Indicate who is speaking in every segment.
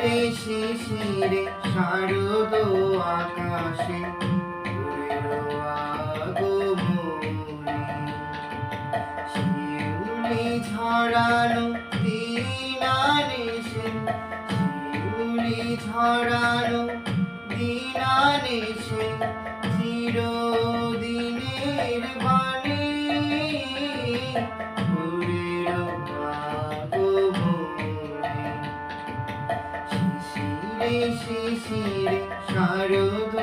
Speaker 1: শিশিরে শিশিরে শারদ আকাশে ঝরানো দিনানেশে শিউলি ঝরানো দিনানেশে চিরদিনের বাণী। শিশিরে শারদ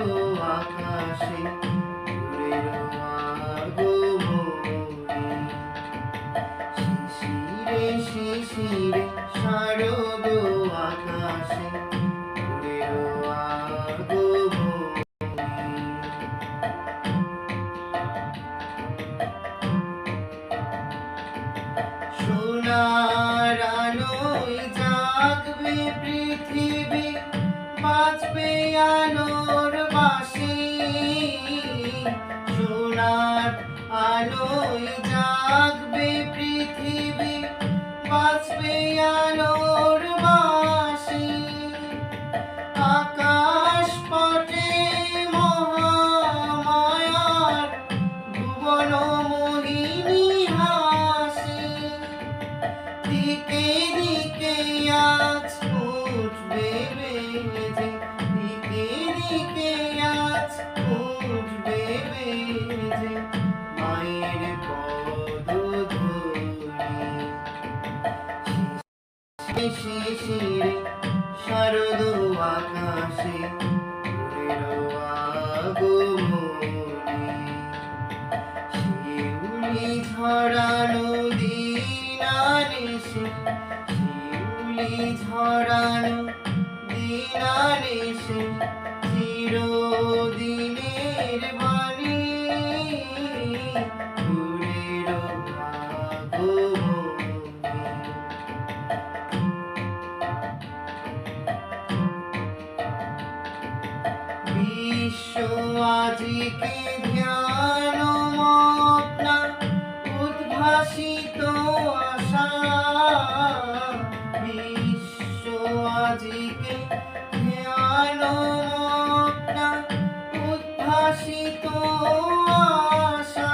Speaker 1: আকাশে শিশিরে শিশিরে শারদ আলোর বাসি, সোনার আলোয় জাগবে পৃথিবী, বাঁচবে আলোর বাসি। আকাশ পটে মহামায়ার ভুবন মোহিনী হাসি। ধরি শিশিরে শারদ আকাশে শিউলি ঝরানো দিনানিশে শিউলি ঝরানো দিনানিশে চিরদিনের বাণী আজিকে ধ্যান মগ্না উদ্ভাসিত আশা? বিশ্ব আজিকে ধ্যান মগ্না উদ্ভাসিত আশা?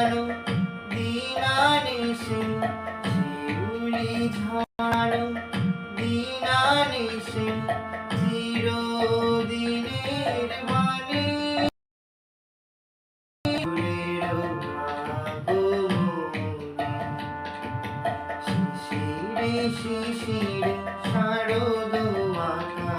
Speaker 1: ঝড়ে ঝাড়ো বিনা নিশে চিরদিনের মানে শিশিরে শিশিরে শারদ মাতা